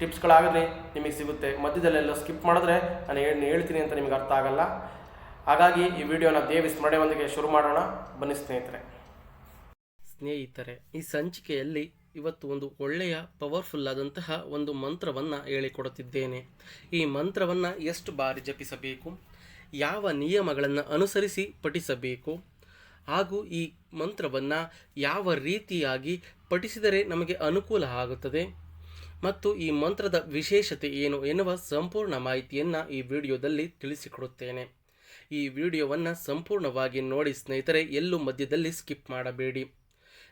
ಟಿಪ್ಸ್ಗಳಾಗಲಿ ನಿಮಗೆ ಸಿಗುತ್ತೆ. ಮಧ್ಯದಲ್ಲೆಲ್ಲ ಸ್ಕಿಪ್ ಮಾಡಿದ್ರೆ ನಾನು ಏನು ಹೇಳ್ತೀನಿ ಅಂತ ನಿಮಗೆ ಅರ್ಥ ಆಗಲ್ಲ. ಹಾಗಾಗಿ ಈ ವಿಡಿಯೋನ ದೇವಿ ಸ್ಮರಣೆಯೊಂದಿಗೆ ಶುರು ಮಾಡೋಣ. ಬನ್ನಿ ಸ್ನೇಹಿತರೆ. ಸ್ನೇಹಿತರೆ, ಈ ಸಂಚಿಕೆಯಲ್ಲಿ ಇವತ್ತು ಒಂದು ಒಳ್ಳೆಯ ಪವರ್ಫುಲ್ ಆದಂತಹ ಒಂದು ಮಂತ್ರವನ್ನು ಹೇಳಿಕೊಡುತ್ತಿದ್ದೇನೆ. ಈ ಮಂತ್ರವನ್ನು ಎಷ್ಟು ಬಾರಿ ಜಪಿಸಬೇಕು? ಯಾವ ನಿಯಮಗಳನ್ನು ಅನುಸರಿಸಿ ಪಠಿಸಬೇಕು? ಹಾಗೂ ಈ ಮಂತ್ರವನ್ನು ಯಾವ ರೀತಿಯಾಗಿ ಪಠಿಸಿದರೆ ನಮಗೆ ಅನುಕೂಲ ಆಗುತ್ತದೆ? ಮತ್ತು ಈ ಮಂತ್ರದ ವಿಶೇಷತೆ ಏನು ಎನ್ನುವ ಸಂಪೂರ್ಣ ಮಾಹಿತಿಯನ್ನು ಈ ವಿಡಿಯೋದಲ್ಲಿ ತಿಳಿಸಿಕೊಡುತ್ತೇನೆ. ಈ ವಿಡಿಯೋವನ್ನು ಸಂಪೂರ್ಣವಾಗಿ ನೋಡಿ ಸ್ನೇಹಿತರೆ, ಎಲ್ಲೂ ಮಧ್ಯದಲ್ಲಿ ಸ್ಕಿಪ್ ಮಾಡಬೇಡಿ.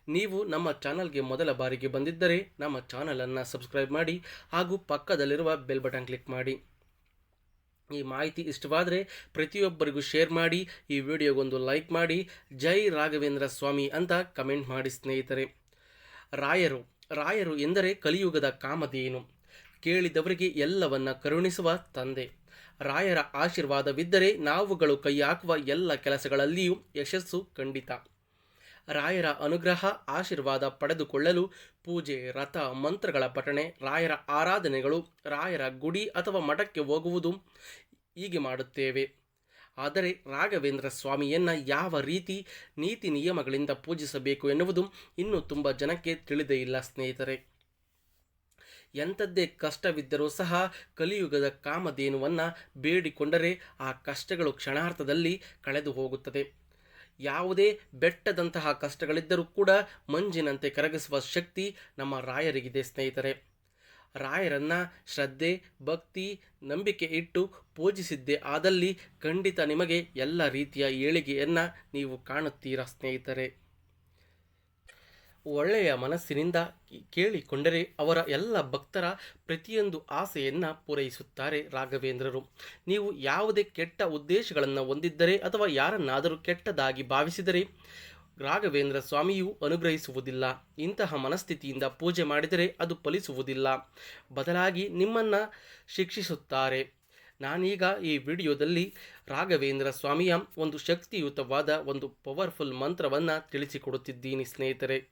ನೀವು ನಮ್ಮ ಚಾನಲ್ಗೆ ಮೊದಲ ಬಾರಿಗೆ ಬಂದಿದ್ದರೆ ನಮ್ಮ ಚಾನಲನ್ನು ಸಬ್ಸ್ಕ್ರೈಬ್ ಮಾಡಿ ಹಾಗೂ ಪಕ್ಕದಲ್ಲಿರುವ ಬೆಲ್ ಬಟನ್ ಕ್ಲಿಕ್ ಮಾಡಿ. ಈ ಮಾಹಿತಿ ಇಷ್ಟವಾದರೆ ಪ್ರತಿಯೊಬ್ಬರಿಗೂ ಶೇರ್ ಮಾಡಿ, ಈ ವಿಡಿಯೋಗೊಂದು ಲೈಕ್ ಮಾಡಿ. ಜೈ ರಾಘವೇಂದ್ರ ಸ್ವಾಮಿ ಅಂತ ಕಮೆಂಟ್ ಮಾಡಿ ಸ್ನೇಹಿತರೆ. ರಾಯರು ರಾಯರು ಎಂದರೆ ಕಲಿಯುಗದ ಕಾಮಧೇನು. ಕೇಳಿದವರಿಗೆ ಎಲ್ಲವನ್ನ ಕರುಣಿಸುವ ತಂದೆ. ರಾಯರ ಆಶೀರ್ವಾದವಿದ್ದರೆ ನಾವುಗಳು ಕೈ ಹಾಕುವ ಎಲ್ಲ ಕೆಲಸಗಳಲ್ಲಿಯೂ ಯಶಸ್ಸು ಖಂಡಿತ. ರಾಯರ ಅನುಗ್ರಹ, ಆಶೀರ್ವಾದ ಪಡೆದುಕೊಳ್ಳಲು ಪೂಜೆ, ರಥ, ಮಂತ್ರಗಳ ಪಠಣೆ, ರಾಯರ ಆರಾಧನೆಗಳು, ರಾಯರ ಗುಡಿ ಅಥವಾ ಮಠಕ್ಕೆ ಹೋಗುವುದು ಹೀಗೆ ಮಾಡುತ್ತೇವೆ. ಆದರೆ ರಾಘವೇಂದ್ರ ಸ್ವಾಮಿಯನ್ನು ಯಾವ ರೀತಿ ನೀತಿ ನಿಯಮಗಳಿಂದ ಪೂಜಿಸಬೇಕು ಎನ್ನುವುದು ಇನ್ನೂ ತುಂಬ ಜನಕ್ಕೆ ತಿಳಿದೇ ಇಲ್ಲ, ಸ್ನೇಹಿತರೆ. ಎಂಥದ್ದೇ ಕಷ್ಟವಿದ್ದರೂ ಸಹ ಕಲಿಯುಗದ ಕಾಮಧೇನುವನ್ನು ಬೇಡಿಕೊಂಡರೆ ಆ ಕಷ್ಟಗಳು ಕ್ಷಣಾರ್ಥದಲ್ಲಿ ಕಳೆದು ಹೋಗುತ್ತದೆ. ಯಾವುದೇ ಬೆಟ್ಟದಂತಹ ಕಷ್ಟಗಳಿದ್ದರೂ ಕೂಡ ಮಂಜಿನಂತೆ ಕರಗಿಸುವ ಶಕ್ತಿ ನಮ್ಮ ರಾಯರಿಗಿದೆ, ಸ್ನೇಹಿತರೆ. ರಾಯರನ್ನ ಶ್ರದ್ಧೆ, ಭಕ್ತಿ, ನಂಬಿಕೆ ಇಟ್ಟು ಪೂಜಿಸಿದ್ದೆ. ಆದಲ್ಲಿ ಖಂಡಿತ ನಿಮಗೆ ಎಲ್ಲ ರೀತಿಯ ಏಳಿಗೆಯನ್ನು ನೀವು ಕಾಣುತ್ತೀರಾ ಸ್ನೇಹಿತರೆ. ಒಳ್ಳೆಯ ಮನಸ್ಸಿನಿಂದ ಕೇಳಿಕೊಂಡರೆ ಅವರ ಎಲ್ಲ ಭಕ್ತರ ಪ್ರತಿಯೊಂದು ಆಸೆಯನ್ನು ಪೂರೈಸುತ್ತಾರೆ ರಾಘವೇಂದ್ರರು. ನೀವು ಯಾವುದೇ ಕೆಟ್ಟ ಉದ್ದೇಶಗಳನ್ನು ಹೊಂದಿದ್ದರೆ ಅಥವಾ ಯಾರನ್ನಾದರೂ ಕೆಟ್ಟದಾಗಿ ಭಾವಿಸಿದರೆ ರಾಘವೇಂದ್ರ ಸ್ವಾಮಿಯು ಅನುಗ್ರಹಿಸುವುದಿಲ್ಲ. ಇಂತಹ ಮನಸ್ಥಿತಿಯಿಂದ ಪೂಜೆ ಮಾಡಿದರೆ ಅದು ಫಲಿಸುವುದಿಲ್ಲ. ಬದಲಾಗಿ ನಿಮ್ಮನ್ನು ಶಿಕ್ಷಿಸುತ್ತಾರೆ. ನಾನೀಗ ಈ ವಿಡಿಯೋದಲ್ಲಿ ರಾಘವೇಂದ್ರ ಸ್ವಾಮಿಯ ಒಂದು ಶಕ್ತಿಯುತವಾದ ಒಂದು ಪವರ್ಫುಲ್ ಮಂತ್ರವನ್ನು ತಿಳಿಸಿಕೊಡುತ್ತಿದ್ದೀನಿ ಸ್ನೇಹಿತರೆ.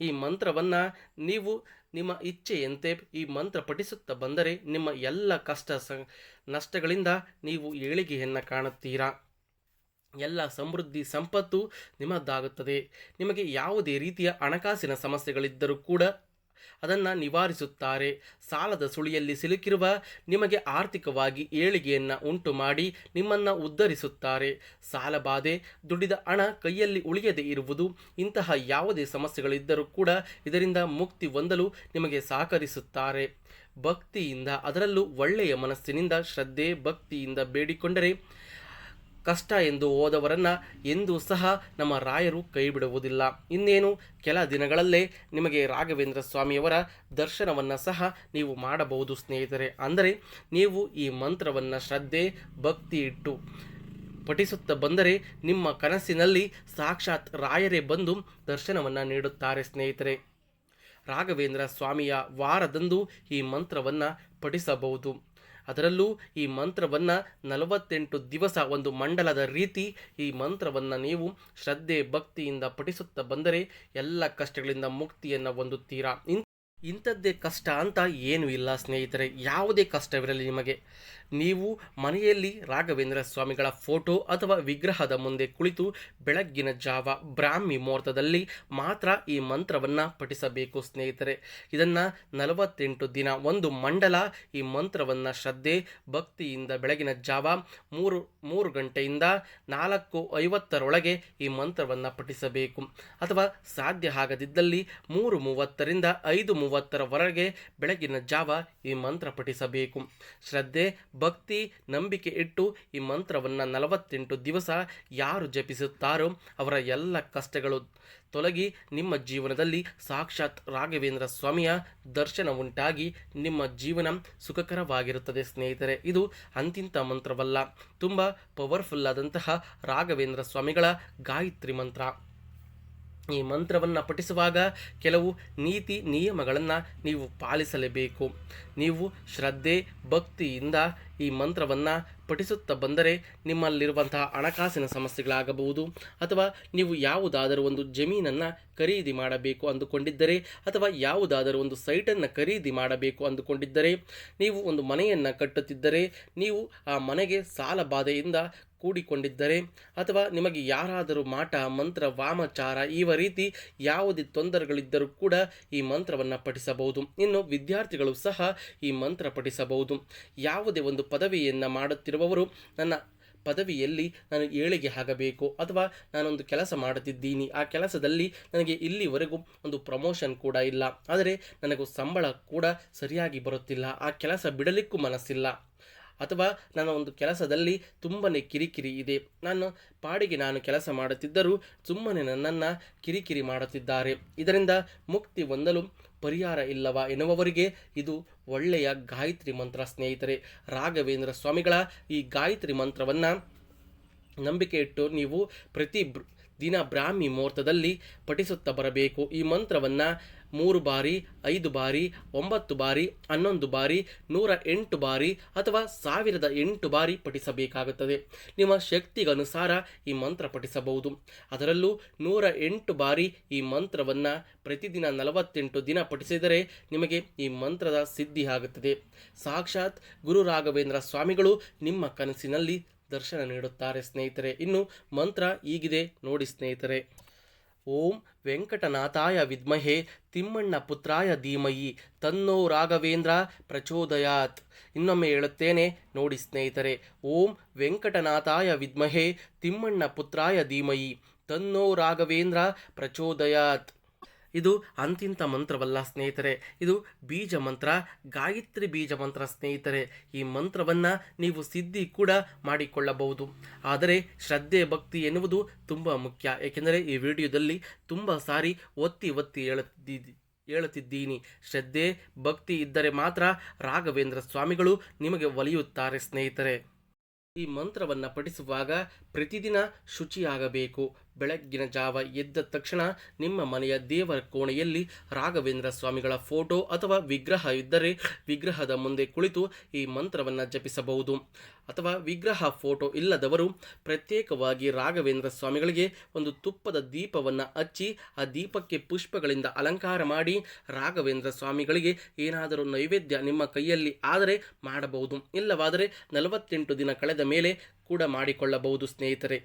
ಈ ಮಂತ್ರವನ್ನು ನೀವು ನಿಮ್ಮ ಇಚ್ಛೆಯಂತೆ ಈ ಮಂತ್ರ ಪಠಿಸುತ್ತಾ ಬಂದರೆ ನಿಮ್ಮ ಎಲ್ಲ ಕಷ್ಟ ಸ, ನಷ್ಟಗಳಿಂದ ನೀವು ಏಳಿಗೆಯನ್ನು ಕಾಣುತ್ತೀರಾ? ಎಲ್ಲ ಸಮೃದ್ಧಿ ಸಂಪತ್ತು ನಿಮ್ಮದಾಗುತ್ತದೆ ನಿಮಗೆ ಯಾವುದೇ ರೀತಿಯ ಹಣಕಾಸಿನ ಸಮಸ್ಯೆಗಳಿದ್ದರೂ ಕೂಡ ಅದನ್ನು ನಿವಾರಿಸುತ್ತಾರೆ. ಸಾಲದ ಸುಳಿಯಲ್ಲಿ ಸಿಲುಕಿರುವ ನಿಮಗೆ ಆರ್ಥಿಕವಾಗಿ ಏಳಿಗೆಯನ್ನು ಉಂಟು ಮಾಡಿ ನಿಮ್ಮನ್ನು ಉದ್ಧರಿಸುತ್ತಾರೆ. ಸಾಲಬಾಧೆ ದುಡಿದ ಹಣ ಕೈಯಲ್ಲಿ ಉಳಿಯದೇ ಇರುವುದು, ಇಂತಹ ಯಾವುದೇ ಸಮಸ್ಯೆಗಳಿದ್ದರೂ ಕೂಡ ಇದರಿಂದ ಮುಕ್ತಿ ಹೊಂದಲು ನಿಮಗೆ ಸಹಕರಿಸುತ್ತಾರೆ. ಭಕ್ತಿಯಿಂದ ಅದರಲ್ಲೂ ಒಳ್ಳೆಯ ಮನಸ್ಸಿನಿಂದ ಶ್ರದ್ಧೆ, ಭಕ್ತಿಯಿಂದ ಬೇಡಿಕೊಂಡರೆ ಕಷ್ಟ ಎಂದು ಹೋದವರನ್ನು ಎಂದೂ ಸಹ ನಮ್ಮ ರಾಯರು ಕೈ ಬಿಡುವುದಿಲ್ಲ ಇನ್ನೇನು, ಕೆಲ ದಿನಗಳಲ್ಲೇ ನಿಮಗೆ ರಾಘವೇಂದ್ರ ಸ್ವಾಮಿಯವರ ದರ್ಶನವನ್ನು ಸಹ ನೀವು ಮಾಡಬಹುದು ಸ್ನೇಹಿತರೆ. ಅಂದರೆ ನೀವು ಈ ಮಂತ್ರವನ್ನು ಶ್ರದ್ಧೆ, ಭಕ್ತಿ ಇಟ್ಟು ಪಠಿಸುತ್ತಾ ಬಂದರೆ ನಿಮ್ಮ ಕನಸಿನಲ್ಲಿ ಸಾಕ್ಷಾತ್ ರಾಯರೇ ಬಂದು ದರ್ಶನವನ್ನು ನೀಡುತ್ತಾರೆ ಸ್ನೇಹಿತರೆ. ರಾಘವೇಂದ್ರ ಸ್ವಾಮಿಯ ವಾರದಂದು ಈ ಮಂತ್ರವನ್ನು ಪಠಿಸಬಹುದು. ಅದರಲ್ಲೂ ಈ ಮಂತ್ರವನ್ನು ನಲವತ್ತೆಂಟು ದಿವಸ ಒಂದು ಮಂಡಲದ ರೀತಿ ಈ ಮಂತ್ರವನ್ನು ನೀವು ಶ್ರದ್ಧೆ ಭಕ್ತಿಯಿಂದ ಪಠಿಸುತ್ತಾ ಬಂದರೆ ಎಲ್ಲ ಕಷ್ಟಗಳಿಂದ ಮುಕ್ತಿಯನ್ನು ಹೊಂದುತ್ತೀರಾ. ಇಂಥದ್ದೇ ಕಷ್ಟ ಅಂತ ಏನೂ ಇಲ್ಲ, ಸ್ನೇಹಿತರೆ. ಯಾವುದೇ ಕಷ್ಟವಿರಲಿ ನಿಮಗೆ. ನೀವು ಮನೆಯಲ್ಲಿ ರಾಘವೇಂದ್ರ ಸ್ವಾಮಿಗಳ ಫೋಟೋ ಅಥವಾ ವಿಗ್ರಹದ ಮುಂದೆ ಕುಳಿತು ಬೆಳಗ್ಗಿನ ಜಾವ ಬ್ರಾಹ್ಮಿ ಮುಹೂರ್ತದಲ್ಲಿ ಮಾತ್ರ ಈ ಮಂತ್ರವನ್ನು ಪಠಿಸಬೇಕು, ಸ್ನೇಹಿತರೆ. ಇದನ್ನು ನಲವತ್ತೆಂಟು ದಿನ ಒಂದು ಮಂಡಲ ಈ ಮಂತ್ರವನ್ನು ಶ್ರದ್ಧೆ, ಭಕ್ತಿಯಿಂದ ಬೆಳಗಿನ ಜಾವ ಮೂರು ಮೂರು ಗಂಟೆಯಿಂದ ನಾಲ್ಕು ಐವತ್ತರೊಳಗೆ ಈ ಮಂತ್ರವನ್ನು ಪಠಿಸಬೇಕು. ಅಥವಾ ಸಾಧ್ಯ ಆಗದಿದ್ದಲ್ಲಿ ಮೂರು ಮೂವತ್ತರಿಂದ ಐದು ಮೂವತ್ತರವರೆಗೆ ಬೆಳಗಿನ ಜಾವ ಈ ಮಂತ್ರ ಪಠಿಸಬೇಕು. ಶ್ರದ್ಧೆ, ಭಕ್ತಿ, ನಂಬಿಕೆ ಇಟ್ಟು ಈ ಮಂತ್ರವನ್ನು ನಲವತ್ತೆಂಟು ದಿವಸ ಯಾರು ಜಪಿಸುತ್ತಾರೋ ಅವರ ಎಲ್ಲ ಕಷ್ಟಗಳು ತೊಲಗಿ ನಿಮ್ಮ ಜೀವನದಲ್ಲಿ ಸಾಕ್ಷಾತ್ ರಾಘವೇಂದ್ರ ಸ್ವಾಮಿಯ ದರ್ಶನ ಉಂಟಾಗಿ ನಿಮ್ಮ ಜೀವನ ಸುಖಕರವಾಗಿರುತ್ತದೆ ಸ್ನೇಹಿತರೆ. ಇದು ಅಂತಿಂತ ಮಂತ್ರವಲ್ಲ. ತುಂಬ ಪವರ್ಫುಲ್ ಆದಂತಹ ರಾಘವೇಂದ್ರ ಸ್ವಾಮಿಗಳ ಗಾಯತ್ರಿ ಮಂತ್ರ. ಈ ಮಂತ್ರವನ್ನು ಪಠಿಸುವಾಗ ಕೆಲವು ನೀತಿ ನಿಯಮಗಳನ್ನು ನೀವು ಪಾಲಿಸಲೇಬೇಕು. ನೀವು ಶ್ರದ್ಧೆ ಭಕ್ತಿಯಿಂದ ಈ ಮಂತ್ರವನ್ನು ಪಠಿಸುತ್ತಾ ಬಂದರೆ ನಿಮ್ಮಲ್ಲಿರುವಂತಹ ಹಣಕಾಸಿನ ಸಮಸ್ಯೆಗಳಾಗಬಹುದು. ಅಥವಾ ನೀವು ಯಾವುದಾದರೂ ಒಂದು ಜಮೀನನ್ನು ಖರೀದಿ ಮಾಡಬೇಕು ಅಂದುಕೊಂಡಿದ್ದರೆ, ಅಥವಾ ಯಾವುದಾದರೂ ಒಂದು ಸೈಟನ್ನು ಖರೀದಿ ಮಾಡಬೇಕು ಅಂದುಕೊಂಡಿದ್ದರೆ, ನೀವು ಒಂದು ಮನೆಯನ್ನು ಕಟ್ಟುತ್ತಿದ್ದರೆ, ನೀವು ಆ ಮನೆಗೆ ಸಾಲ ಬಾಧೆಯಿಂದ ಕೂಡಿಕೊಂಡಿದ್ದರೆ, ಅಥವಾ ನಿಮಗೆ ಯಾರಾದರೂ ಮಾಟ, ಮಂತ್ರ, ವಾಮಚಾರ ಈವ ರೀತಿ ಯಾವುದೇ ತೊಂದರೆಗಳಿದ್ದರೂ ಕೂಡ ಈ ಮಂತ್ರವನ್ನು ಪಠಿಸಬಹುದು. ಇನ್ನು ವಿದ್ಯಾರ್ಥಿಗಳು ಸಹ ಈ ಮಂತ್ರ ಪಠಿಸಬಹುದು. ಯಾವುದೇ ಒಂದು ಪದವಿಯನ್ನು ಮಾಡುತ್ತಿರುವವರು ನನ್ನ ಪದವಿಯಲ್ಲಿ ನಾನು ಏಳಿಗೆ ಆಗಬೇಕು ಅಥವಾ ನಾನೊಂದು ಕೆಲಸ ಮಾಡುತ್ತಿದ್ದೀನಿ. ಆ ಕೆಲಸದಲ್ಲಿ ನನಗೆ ಇಲ್ಲಿವರೆಗೂ ಒಂದು ಪ್ರಮೋಷನ್ ಕೂಡ ಇಲ್ಲ. ಆದರೆ ನನಗೂ ಸಂಬಳ ಕೂಡ ಸರಿಯಾಗಿ ಬರುತ್ತಿಲ್ಲ. ಆ ಕೆಲಸ ಬಿಡಲಿಕ್ಕೂ ಮನಸ್ಸಿಲ್ಲ. ಅಥವಾ ನನ್ನ ಒಂದು ಕೆಲಸದಲ್ಲಿ ತುಂಬನೇ ಕಿರಿಕಿರಿ ಇದೆ. ನಾನು ಪಾಡಿಗೆ ನಾನು ಕೆಲಸ ಮಾಡುತ್ತಿದ್ದರೂ ಸುಮ್ಮನೆ ನನ್ನನ್ನು ಕಿರಿಕಿರಿ ಮಾಡುತ್ತಿದ್ದಾರೆ. ಇದರಿಂದ ಮುಕ್ತಿ ಹೊಂದಲು ಪರಿಹಾರ ಇಲ್ಲವಾ ಎನ್ನುವವರಿಗೆ ಇದು ಒಳ್ಳೆಯ ಗಾಯತ್ರಿ ಮಂತ್ರ, ಸ್ನೇಹಿತರೆ. ರಾಘವೇಂದ್ರ ಸ್ವಾಮಿಗಳ ಈ ಗಾಯತ್ರಿ ಮಂತ್ರವನ್ನು ನಂಬಿಕೆ ಇಟ್ಟು ನೀವು ಪ್ರತಿ ದಿನ ಬ್ರಾಹ್ಮಿ ಮುಹೂರ್ತದಲ್ಲಿ ಪಠಿಸುತ್ತಾ ಬರಬೇಕು. ಈ ಮಂತ್ರವನ್ನು ಮೂರು ಬಾರಿ, ಐದು ಬಾರಿ, ಒಂಬತ್ತು ಬಾರಿ, ಹನ್ನೊಂದು ಬಾರಿ, ನೂರ ಎಂಟು ಬಾರಿ ಅಥವಾ ಸಾವಿರದ ಎಂಟು ಬಾರಿ ಪಠಿಸಬೇಕಾಗುತ್ತದೆ. ನಿಮ್ಮ ಶಕ್ತಿಗನುಸಾರ ಈ ಮಂತ್ರ ಪಠಿಸಬಹುದು. ಅದರಲ್ಲೂ ನೂರ ಎಂಟು ಬಾರಿ ಈ ಮಂತ್ರವನ್ನು ಪ್ರತಿದಿನ ನಲವತ್ತೆಂಟು ದಿನ ಪಠಿಸಿದರೆ ನಿಮಗೆ ಈ ಮಂತ್ರದ ಸಿದ್ಧಿ ಆಗುತ್ತದೆ. ಸಾಕ್ಷಾತ್ ಗುರು ರಾಘವೇಂದ್ರ ಸ್ವಾಮಿಗಳು ನಿಮ್ಮ ಕನಸಿನಲ್ಲಿ ದರ್ಶನ ನೀಡುತ್ತಾರೆ ಸ್ನೇಹಿತರೆ. ಇನ್ನು ಮಂತ್ರ ಈಗಿದೆ ನೋಡಿ ಸ್ನೇಹಿತರೆ. ಓಂ ವೆಂಕಟನಾಥಾಯ ವಿದ್ಮಹೆ ತಿಮ್ಮಣ್ಣ ಪುತ್ರಾಯ ಧೀಮಯಿ ತನ್ನೋ ರಾಘವೇಂದ್ರ ಪ್ರಚೋದಯಾತ್. ಇನ್ನೊಮ್ಮೆ ಹೇಳುತ್ತೇನೆ, ನೋಡಿ ಸ್ನೇಹಿತರೆ. ಓಂ ವೆಂಕಟನಾಥಾಯ ವಿದ್ಮಹೆ ತಿಮ್ಮಣ್ಣ ಪುತ್ರಾಯ ಧೀಮಯಿ ತನ್ನೋ ರಾಘವೇಂದ್ರ ಪ್ರಚೋದಯಾತ್. ಇದು ಅಂತಿಂತ ಮಂತ್ರವಲ್ಲ ಸ್ನೇಹಿತರೆ. ಇದು ಬೀಜ ಮಂತ್ರ, ಗಾಯತ್ರಿ ಬೀಜ ಮಂತ್ರ ಸ್ನೇಹಿತರೆ. ಈ ಮಂತ್ರವನ್ನು ನೀವು ಸಿದ್ಧಿ ಕೂಡ ಮಾಡಿಕೊಳ್ಳಬಹುದು. ಆದರೆ ಶ್ರದ್ಧೆ, ಭಕ್ತಿ ಎನ್ನುವುದು ತುಂಬ ಮುಖ್ಯ. ಏಕೆಂದರೆ ಈ ವಿಡಿಯೋದಲ್ಲಿ ತುಂಬ ಸಾರಿ ಒತ್ತಿ ಒತ್ತಿ ಹೇಳುತ್ತಿದ್ದಿ, ಹೇಳುತ್ತಿದ್ದೀನಿ. ಶ್ರದ್ಧೆ, ಭಕ್ತಿ ಇದ್ದರೆ ಮಾತ್ರ ರಾಘವೇಂದ್ರ ಸ್ವಾಮಿಗಳು ನಿಮಗೆ ಒಲಿಯುತ್ತಾರೆ ಸ್ನೇಹಿತರೆ. ಈ ಮಂತ್ರವನ್ನು ಪಠಿಸುವಾಗ ಪ್ರತಿದಿನ ಶುಚಿಯಾಗಬೇಕು. ಬೆಳಗ್ಗಿನ ಜಾವ ಎದ್ದ ತಕ್ಷಣ ನಿಮ್ಮ ಮನೆಯ ದೇವರ ಕೋಣೆಯಲ್ಲಿ ರಾಘವೇಂದ್ರ ಸ್ವಾಮಿಗಳ ಫೋಟೋ ಅಥವಾ ವಿಗ್ರಹ ಇದ್ದರೆ ವಿಗ್ರಹದ ಮುಂದೆ ಕುಳಿತು ಈ ಮಂತ್ರವನ್ನು ಜಪಿಸಬಹುದು. ಅಥವಾ ವಿಗ್ರಹ ಫೋಟೋ ಇಲ್ಲದವರು ಪ್ರತ್ಯೇಕವಾಗಿ ರಾಘವೇಂದ್ರ ಸ್ವಾಮಿಗಳಿಗೆ ಒಂದು ತುಪ್ಪದ ದೀಪವನ್ನು ಹಚ್ಚಿ ಆ ದೀಪಕ್ಕೆ ಪುಷ್ಪಗಳಿಂದ ಅಲಂಕಾರ ಮಾಡಿ ರಾಘವೇಂದ್ರ ಸ್ವಾಮಿಗಳಿಗೆ ಏನಾದರೂ ನೈವೇದ್ಯ ನಿಮ್ಮ ಕೈಯಲ್ಲಿ ಆದರೆ ಮಾಡಬಹುದು. ಇಲ್ಲವಾದರೆ ನಲವತ್ತೆಂಟು ದಿನ ಕಳೆದ ಮೇಲೆ ಕೂಡ ಮಾಡಿಕೊಳ್ಳಬಹುದು, ಸ್ನೇಹಿತರೆ.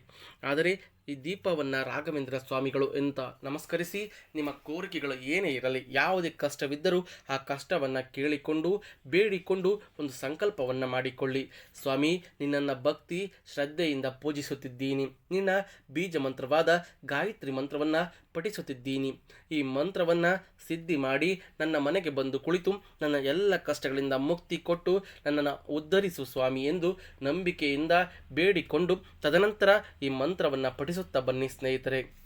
ಆದರೆ ಈ ದೀಪವನ್ನು ರಾಘವೇಂದ್ರ ಸ್ವಾಮಿಗಳು ಅಂತ ನಮಸ್ಕರಿಸಿ, ನಿಮ್ಮ ಕೋರಿಕೆಗಳು ಏನೇ ಇರಲಿ, ಯಾವುದೇ ಕಷ್ಟವಿದ್ದರೂ ಆ ಕಷ್ಟವನ್ನು ಕೇಳಿಕೊಂಡು, ಬೇಡಿಕೊಂಡು ಒಂದು ಸಂಕಲ್ಪವನ್ನು ಮಾಡಿಕೊಳ್ಳಿ. ಸ್ವಾಮಿ, ನಿನ್ನನ್ನು ಭಕ್ತಿ, ಶ್ರದ್ಧೆಯಿಂದ ಪೂಜಿಸುತ್ತಿದ್ದೀನಿ. ನಿನ್ನ ಬೀಜ ಮಂತ್ರವಾದ ಗಾಯತ್ರಿ ಮಂತ್ರವನ್ನು ಪಠಿಸುತ್ತಿದ್ದೀನಿ. ಈ ಮಂತ್ರವನ್ನು ಸಿದ್ಧಿ ಮಾಡಿ ನನ್ನ ಮನೆಗೆ ಬಂದು ಕುಳಿತು ನನ್ನ ಎಲ್ಲ ಕಷ್ಟಗಳಿಂದ ಮುಕ್ತಿ ಕೊಟ್ಟು ನನ್ನನ್ನು ಉದ್ಧರಿಸು ಸ್ವಾಮಿ ಎಂದು ನಂಬಿಕೆಯಿಂದ ಬೇಡಿಕೊಂಡು ತದನಂತರ ಈ ಮಂತ್ರವನ್ನು ಪಠಿಸುತ್ತಾ ಬನ್ನಿ ಸ್ನೇಹಿತರೆ.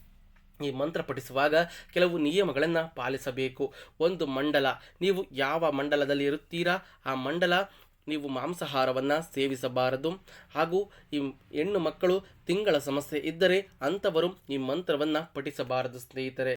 ಈ ಮಂತ್ರ ಪಠಿಸುವಾಗ ಕೆಲವು ನಿಯಮಗಳನ್ನು ಪಾಲಿಸಬೇಕು. ಒಂದು ಮಂಡಲ. ನೀವು ಯಾವ ಮಂಡಲದಲ್ಲಿ ಇರುತ್ತೀರಾ? ಆ ಮಂಡಲ ನೀವು ಮಾಂಸಾಹಾರವನ್ನು ಸೇವಿಸಬಾರದು. ಹಾಗೂ ಈ ಹೆಣ್ಣು ಮಕ್ಕಳು ತಿಂಗಳ ಸಮಸ್ಯೆ ಇದ್ದರೆ ಅಂಥವರು ಈ ಮಂತ್ರವನ್ನು ಪಠಿಸಬಾರದು ಸ್ನೇಹಿತರೆ.